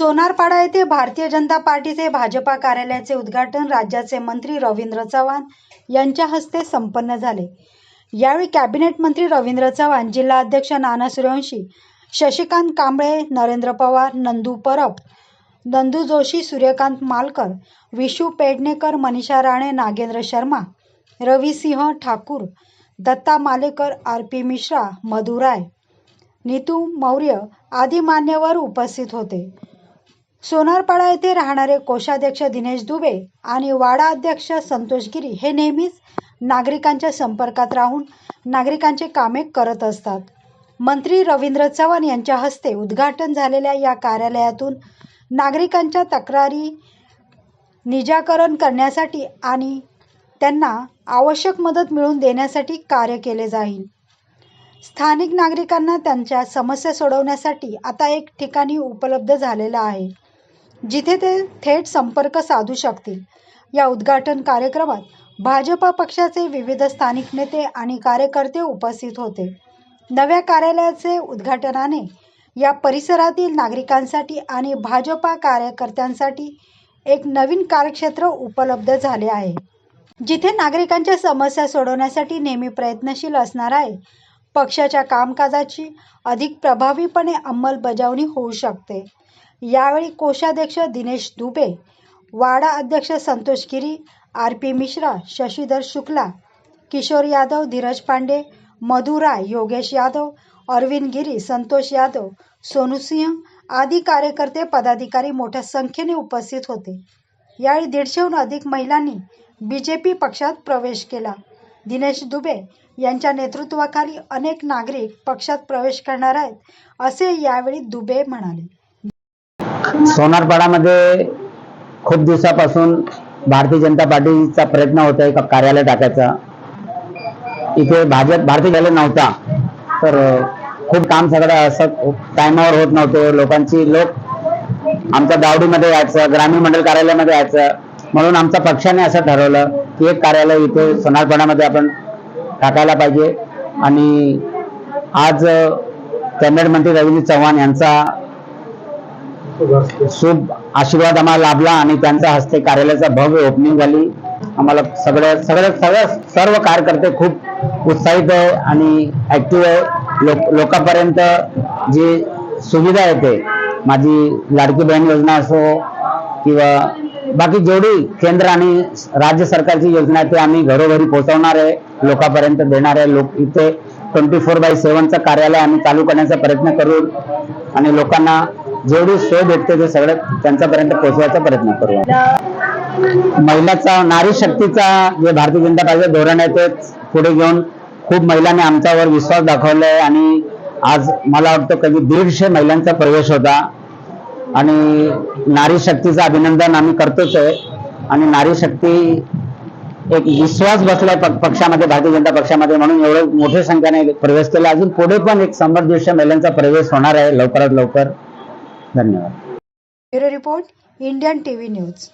सोनारपाडा येथे भारतीय जनता पार्टीचे भाजपा कार्यालयाचे उद्घाटन राज्याचे मंत्री रवींद्र चव्हाण यांच्या हस्ते संपन्न झाले. यावेळी कॅबिनेट मंत्री रवींद्र चव्हाण जिल्हा अध्यक्ष नाना सूर्यवंशी शशिकांत कांबळे नरेंद्र पवार नंदू परब नंदू जोशी सूर्यकांत मालकर विशू पेडणेकर मनीषा राणे नागेंद्र शर्मा रवी सिंह ठाकूर दत्ता मालेकर आर पी मिश्रा मधुराय नीतू मौर्य आदी मान्यवर उपस्थित होते. सोनारपाडा येथे राहणारे कोषाध्यक्ष दिनेश दुबे आणि वाडा अध्यक्ष संतोष गिरी हे नेहमीच नागरिकांच्या संपर्कात राहून नागरिकांचे कामे करत असतात. मंत्री रवींद्र चव्हाण यांच्या हस्ते उद्घाटन झालेल्या या कार्यालयातून नागरिकांच्या तक्रारी निजाकरण करण्यासाठी आणि त्यांना आवश्यक मदत मिळवून देण्यासाठी कार्य केले जाईल. स्थानिक नागरिकांना त्यांच्या समस्या सोडवण्यासाठी आता एक ठिकाणी उपलब्ध झालेलं आहे. जिथे ते थेट संपर्क साधू शकतील. या उद्घाटन कार्यक्रमात भाजपा पक्षाचे विविध स्थानिक नेते आणि कार्यकर्ते उपस्थित होते. नव्या कार्यालयाचे उद्घाटनाने या परिसरातील नागरिकांसाठी आणि भाजपा कार्यकर्त्यांसाठी एक नवीन कार्यक्षेत्र उपलब्ध झाले आहे. जिथे नागरिकांच्या समस्या सोडवण्यासाठी नेहमी प्रयत्नशील असणार आहे पक्षाच्या कामकाजाची अधिक प्रभावीपणे अंमलबजावणी होऊ शकते. यावेळी कोषाध्यक्ष दिनेश दुबे वाडा अध्यक्ष संतोष गिरी आर पी मिश्रा शशीधर शुक्ला किशोर यादव धीरज पांडे मधु राय योगेश यादव अरविंद गिरी संतोष यादव सोनू सिंह आदी कार्यकर्ते पदाधिकारी मोठ्या संख्येने उपस्थित होते. यावेळी दीडशेहून अधिक महिलांनी बी जे पी पक्षात प्रवेश केला. दिनेश दुबे यांच्या नेतृत्वाखाली अनेक नागरिक पक्षात प्रवेश करणार आहेत असे यावेळी दुबे म्हणाले. सोनारपाडामध्ये खूप दिवसापासून भारतीय जनता पार्टीचा प्रयत्न होता एका कार्यालय टाकायचा? इथे भाजप भारतीय झाले नव्हता तर खूप काम सगळं असं टायमावर होत नव्हतं. लोकांची लोक आमच्या दावडीमध्ये यायचं ग्रामीण मंडल कार्यालयामध्ये यायचं. म्हणून आमच्या पक्षाने असं ठरवलं की एक कार्यालय इथे सोनारपाडामध्ये आपण टाकायला पाहिजे. आणि आज कॅबिनेट मंत्री रवींद्र चव्हाण यांचा शुभ आशीर्वाद आम्हाला लाभला आणि त्यांच्या हस्ते कार्यालयाचा भव्य ओपनिंग झाली. आम्हाला सगळ्या सगळ्या सगळ्या सर्व कार्यकर्ते खूप उत्साहित आहे आणि ऍक्टिव्ह आहे. लोक लोकांपर्यंत जी सुविधा येते माझी लाडकी बहीण योजना असो किंवा बाकी जेवढी केंद्र आणि राज्य सरकारची योजना आहे ते आम्ही घरोघरी पोहोचवणार आहे लोकांपर्यंत देणार आहे. लोक इथे ट्वेंटी फोर बाय सेव्हनचं कार्यालय आम्ही चालू करण्याचा प्रयत्न करू आणि लोकांना जेवढी सोय भेटते ते सगळं त्यांच्यापर्यंत पोहोचवायचा प्रयत्न करू महिलाचा नारी शक्तीचा जे भारतीय जनता पार्टीचे धोरण आहे ते पुढे घेऊन खूप महिलांनी आमच्यावर विश्वास दाखवलाय आणि आज मला वाटतं कधी दीडशे महिलांचा प्रवेश होता. आणि नारी शक्तीचं अभिनंदन आम्ही करतोच आहे. आणि नारी शक्ती एक विश्वास बसलाय प- पक्षामध्ये भारतीय जनता पक्षामध्ये म्हणून एवढं मोठ्या संख्येने प्रवेश केला. अजून पुढे पण एक शंभर दीडशे महिलांचा प्रवेश होणार आहे लवकरात लवकर. धन्यवाद. Bureau report Indian T V news.